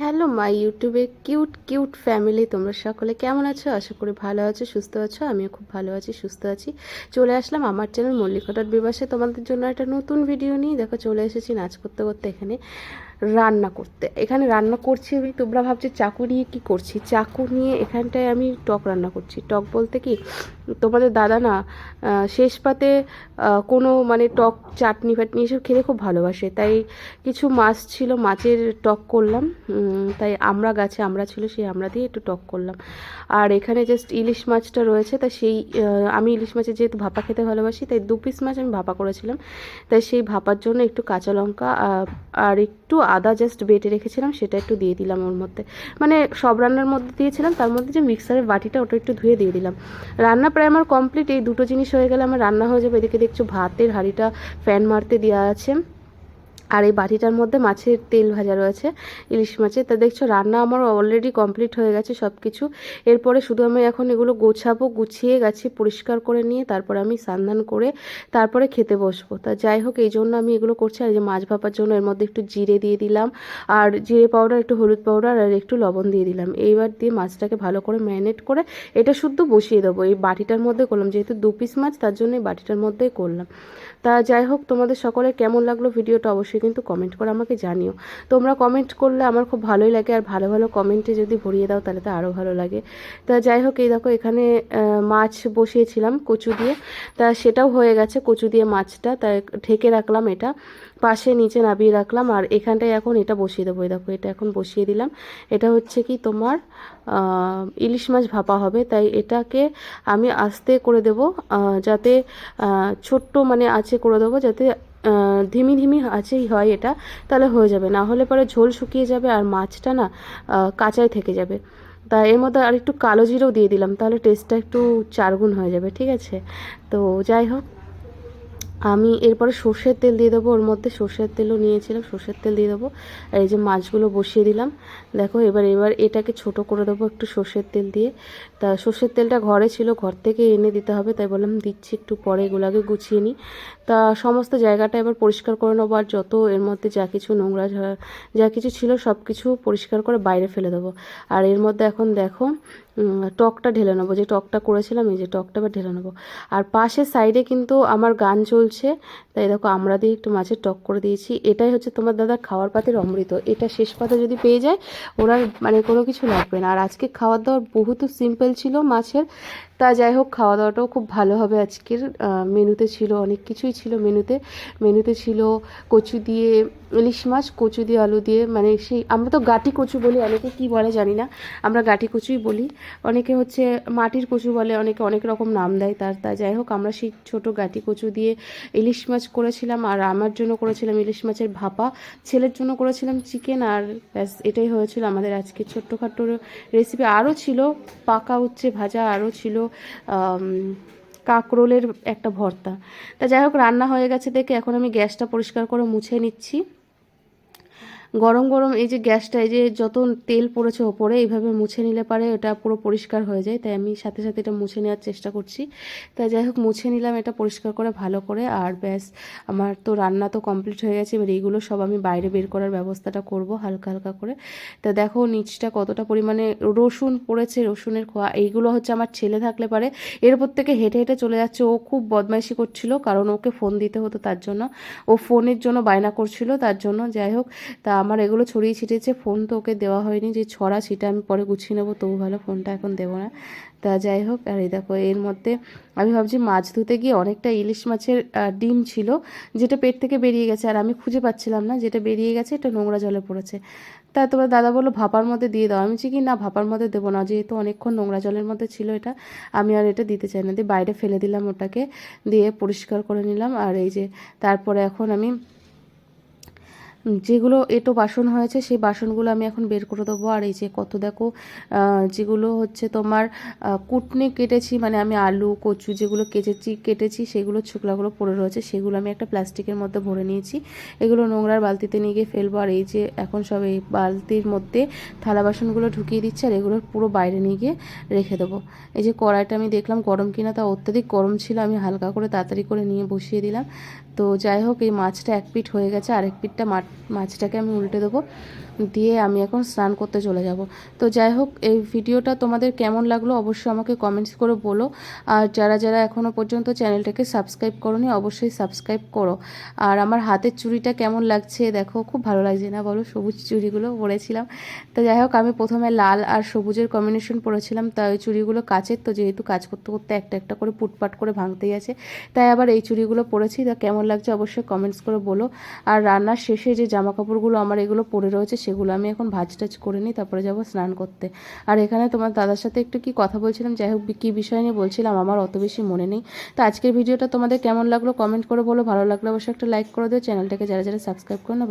Hello my ইউটিউবে cute cute family তোমরা সকলে কেমন আছো? আশা করি ভালো আছো, সুস্থ আছো। আমিও খুব ভালো আছি, সুস্থ আছি। চলে আসলাম আমার চ্যানেল মল্লিকটার বিবাসে। তোমাদের জন্য একটা নতুন ভিডিও নিয়ে। দেখো, চলে এসেছি নাচ করতে করতে এখানে। রান্না করতে। এখানে রান্না করছি আমি। তোমরা ভাবছ চাকু নিয়ে কী করছি? চাকু নিয়ে এখানটায় আমি টক রান্না করছি। টক বলতে কি, তোমাদের দাদা না শেষ পাতে কোনো মানে টক চাটনি ফাটনি এসব খেতে খুব ভালোবাসে। তাই কিছু মাছ ছিল, মাছের টক করলাম। তাই আমরা গাছে আমরা ছিল, সেই আমরা দিয়ে একটু টক করলাম। আর এখানে জাস্ট ইলিশ মাছটা রয়েছে, তাই সেই আমি ইলিশ মাছের যেহেতু ভাপা খেতে ভালোবাসি, তাই দু পিস মাছ আমি ভাপা করেছিলাম। তাই সেই ভাপার জন্য একটু কাঁচা লঙ্কা আর একটু আদা জাস্ট বেটে রেখেছিলাম, সেটা একটু দিয়ে দিলাম ওর মধ্যে। মানে সব রান্নার মধ্যে দিয়েছিলাম, তার মধ্যে যে মিক্সারের বাটিটা ওটা একটু ধুয়ে দিয়ে দিলাম। রান্না প্রায় আমার কমপ্লিট এই দুটো জিনিস হয়ে গেলে আমার রান্না হয়ে যাবে। এদিকে দেখছ ভাতের হাঁড়িটা ফ্যান মারতে দেওয়া আছে। আর এই বাটিটার মধ্যে মাছের তেল ভাজা রয়েছে, ইলিশ মাছের। তা দেখছ, রান্না আমার অলরেডি কমপ্লিট হয়ে গেছে সব কিছু এরপরে শুধু আমি এখন এগুলো গোছাবো, গুছিয়ে গেছি পরিষ্কার করে নিয়ে তারপরে আমি স্নান করে তারপরে খেতে বসবো। তা যাই হোক, এই জন্য আমি এগুলো করছি। আর যে মাছ ভাপার জন্য এর মধ্যে একটু জিরে দিয়ে দিলাম, আর জিরে পাউডার, একটু হলুদ পাউডার, আর একটু লবণ দিয়ে দিলাম। এইবার দিয়ে মাছটাকে ভালো করে ম্যারিনেট করে এটা শুদ্ধ বসিয়ে দেবো। এই বাটিটার মধ্যে করলাম, যেহেতু দু পিস মাছ, তার জন্য এই বাটিটার মধ্যেই করলাম। তা যাই হোক, তোমাদের সকলে কেমন লাগল ভিডিওটা অবশ্যই কিন্তু কমেন্ট করে আমাকে জানিও। তোমরা কমেন্ট করলে আমার খুব ভালোই লাগে আর ভালো ভালো কমেন্টে যদি ভরিয়ে দাও তাহলে তো আরও ভালো লাগে। তা যাই হোক, এই দেখো এখানে মাছ বসিয়েছিলাম কচু দিয়ে। তা সেটাও হয়ে গেছে কচু দিয়ে মাছটা। তাই ঢেকে রাখলাম এটা। পাশে নিচে নামিয়ে রাখলাম আর এখানটায় এখন এটা বসিয়ে দেবো। এই দেখো, এটা এখন বসিয়ে দিলাম। এটা হচ্ছে কি তোমার ইলিশ মাছ ভাপা হবে। তাই এটাকে আমি আস্তে করে দেবো যাতে ছোট্ট মানে আছে করে দেবো যাতে ধিমি ধিমি আছেই হয় এটা, তাহলে হয়ে যাবে। না হলে পরে ঝোল শুকিয়ে যাবে আর মাছটা না কাঁচাই থেকে যাবে। তা এর মধ্যে আর একটু কালো জিরেও দিয়ে দিলাম, তাহলে টেস্টটা একটু চারগুণ হয়ে যাবে, ঠিক আছে? তো যাই হোক। আমি এরপরে সর্ষের তেল দিয়ে দেবো, ওর মধ্যে সর্ষের তেলও নিয়েছিলাম, সর্ষের তেল দিয়ে দেবো। আর এই যে মাছগুলো বসিয়ে দিলাম, দেখো এবার এবার এটাকে ছোট করে দেবো একটু সর্ষের তেল দিয়ে। তা সর্ষের তেলটা ঘরে ছিল, ঘর থেকে এনে দিতে হবে, তাই বললাম দিচ্ছি একটু পরে এগুলোকে গুছিয়ে নিই। তা সমস্ত জায়গাটা এবার পরিষ্কার করে নেব, আর যত এর মধ্যে যা কিছু নোংরা, যা- কিছু ছিল সব কিছু পরিষ্কার করে বাইরে ফেলে দেবো। আর এর মধ্যে এখন দেখো টকটা ঢেলে নেব। যে টকটা করেছিলাম, এই যে টকটা এবার ঢেলে নেব। আর পাশের সাইডে কিন্তু আমার গান চলছে। তাই দেখো, আমরা দিয়ে একটু মাছের টক করে দিয়েছি। এটাই হচ্ছে তোমার দাদা খাওয়ার পাতের অমৃত। এটা শেষ পাতে যদি পেয়ে যায় ওরা মানে কোনো কিছু লাগবে না। আর আজকে খাওয়ার দাওয়ার বহুত সিম্পল ছিল মাছের। তা যাই হোক খাওয়া দাওয়াটাও খুব ভালো হবে আজকের। মেনুতে ছিল অনেক কিছুই ছিল মেনুতে। মেনুতে ছিল কচু দিয়ে ইলিশ মাছ, কচু দিয়ে আলু দিয়ে মানে সেই, আমরা তো গাটি কচু বলি, অনেকে কি বলে জানি না। আমরা গাটি কচুই বলি। অনেকে হচ্ছে মাটির কচু বলে, অনেকে অনেক রকম নাম দেয় তার। তা যাই হোক, আমরা সেই ছোট গাটি কচু দিয়ে ইলিশ মাছ করেছিলাম, আর আমার জন্য করেছিলাম ইলিশ মাছের ভাপা। ছেলের জন্য করেছিলাম চিকেন, আর ব্যাস, এটাই হয়েছিল আমাদের আজকে ছোট্টখাট্টো রেসিপি। আরও ছিল পাকা উচ্ছে ভাজা, আরও ছিল কাঁকরোলের একটা ভর্তা। তা যাই হোক, রান্না হয়ে গেছে দেখে এখন আমি গ্যাসটা পরিষ্কার করে মুছে নিচ্ছি। গরম গরম এই যে গ্যাসটা, এই যে যত তেল পড়েছে ওপরে, এইভাবে মুছে নিলে পারে ওটা পুরো পরিষ্কার হয়ে যায়। তাই আমি সাথে সাথে এটা মুছে নেওয়ার চেষ্টা করছি। তাই যাই হোক, মুছে নিলাম এটা পরিষ্কার করে, ভালো করে। আর ব্যাস, আমার তো রান্না তো কমপ্লিট হয়ে গেছে। এবার এইগুলো সব আমি বাইরে বের করার ব্যবস্থাটা করব হালকা হালকা করে। তা দেখো নিচটা কতটা পরিমাণে রসুন পড়েছে, রসুনের খোয়া, এইগুলো হচ্ছে আমার ছেলে থাকলে পারে। এরপর থেকে হেঁটে হেঁটে চলে যাচ্ছে। ও খুব বদমাইশি করছিল, কারণ ওকে ফোন দিতে হতো তার জন্য। ও ফোনের জন্য বায়না করছিল তার জন্য। যাই হোক, তা আমার এগুলো ছড়িয়ে ছিটিয়েছে ফোন তো ওকে দেওয়া হয়নি যে ছড়া, সেটা আমি পরে গুছিয়ে নেব, তবু ভালো ফোনটা এখন দেবো না। তা যাই হোক, আর এই দেখো, এর মধ্যে আমি ভাবছি মাছ ধুতে গিয়ে অনেকটা ইলিশ মাছের ডিম ছিল, যেটা পেট থেকে বেরিয়ে গেছে, আর আমি খুঁজে পাচ্ছিলাম না যেটা বেরিয়ে গেছে, এটা নোংরা জলে পড়েছে। তা তোমার দাদা বলল, ভাপার মধ্যে দিয়ে দাও। আমি কি না, ভাপার মধ্যে দেবো না, যেহেতু অনেকক্ষণ নোংরা জলের মধ্যে ছিল এটা, আমি আর এটা দিতে চাই না। দিয়ে বাইরে ফেলে দিলাম ওটাকে, দিয়ে পরিষ্কার করে নিলাম, আর এই যে, তারপরে এখন আমি যেগুলো এটো বাসন হয়েছে, সেই বাসনগুলো আমি এখন বের করে দেবো। আর এই যে কত দেখো যেগুলো হচ্ছে তোমার কুটনি কেটেছি মানে আমি আলু, কচু যেগুলো কেটেছি কেটেছি, সেগুলো ছোকলাগুলো পড়ে রয়েছে, সেগুলো আমি একটা প্লাস্টিকের মধ্যে ভরে নিয়েছি। এগুলো নোংরার বালতিতে নিয়ে গিয়ে ফেলব। আর এই যে এখন সব এই বালতির মধ্যে থালা বাসনগুলো ঢুকিয়ে দিচ্ছে, আর এগুলো পুরো বাইরে নিয়ে গিয়ে রেখে দেবো। এই যে কড়াইটা আমি দেখলাম গরম কিনা, তা অত্যাধিক গরম ছিল, আমি হালকা করে তাড়াতাড়ি করে নিয়ে বসিয়ে দিলাম। তো যাই হোক, এই মাছটা এক পিঠ হয়ে গেছে, আরেক পিঠটা মাছটাকে আমি উল্টে দেবো। দিয়ে আমি এখন স্নান করতে চলে যাব। তো যাই হোক, এই ভিডিওটা তোমাদের কেমন লাগল অবশ্যই আমাকে কমেন্টস করে বলো। আর যারা যারা এখনও পর্যন্ত চ্যানেলটাকে সাবস্ক্রাইব করোনি, অবশ্যই সাবস্ক্রাইব করো। আর আমার হাতের চুড়িটা কেমন লাগছে দেখো, খুব ভালো লাগছে না বলো, সবুজ চুড়িগুলো পরেছিলাম। তো যাই হোক, আমি প্রথমে লাল আর সবুজের কম্বিনেশন পরেছিলাম, তাই ওই চুড়িগুলো কাচের, তো যেহেতু কাজ করতে করতে একটা একটা করে পুটপাট করে ভাঙতেই আছে, তাই আবার এই চুড়িগুলো পরেছি। তা কেমন লাগছে অবশ্যই কমেন্টস করে বলো। আর রান্নার শেষে যে জামা কাপড়গুলো আমার এগুলো পরে রয়েছে সেগুলো আমি এখন ভাজ টাজ করে নিই, তারপরে যাব স্নান করতে। আর এখানে তোমার দাদার সাথে একটু কি কথা বলছিলাম, যাই হোক কী বিষয় নিয়ে বলছিলাম আমার অত বেশি মনে নেই। তো আজকের ভিডিওটা তোমাদের কেমন লাগল কমেন্ট করে বলো, ভালো লাগলে অবশ্যই একটা লাইক করে দিও, চ্যানেলটাকে যারা যারা সাবস্ক্রাইব করে না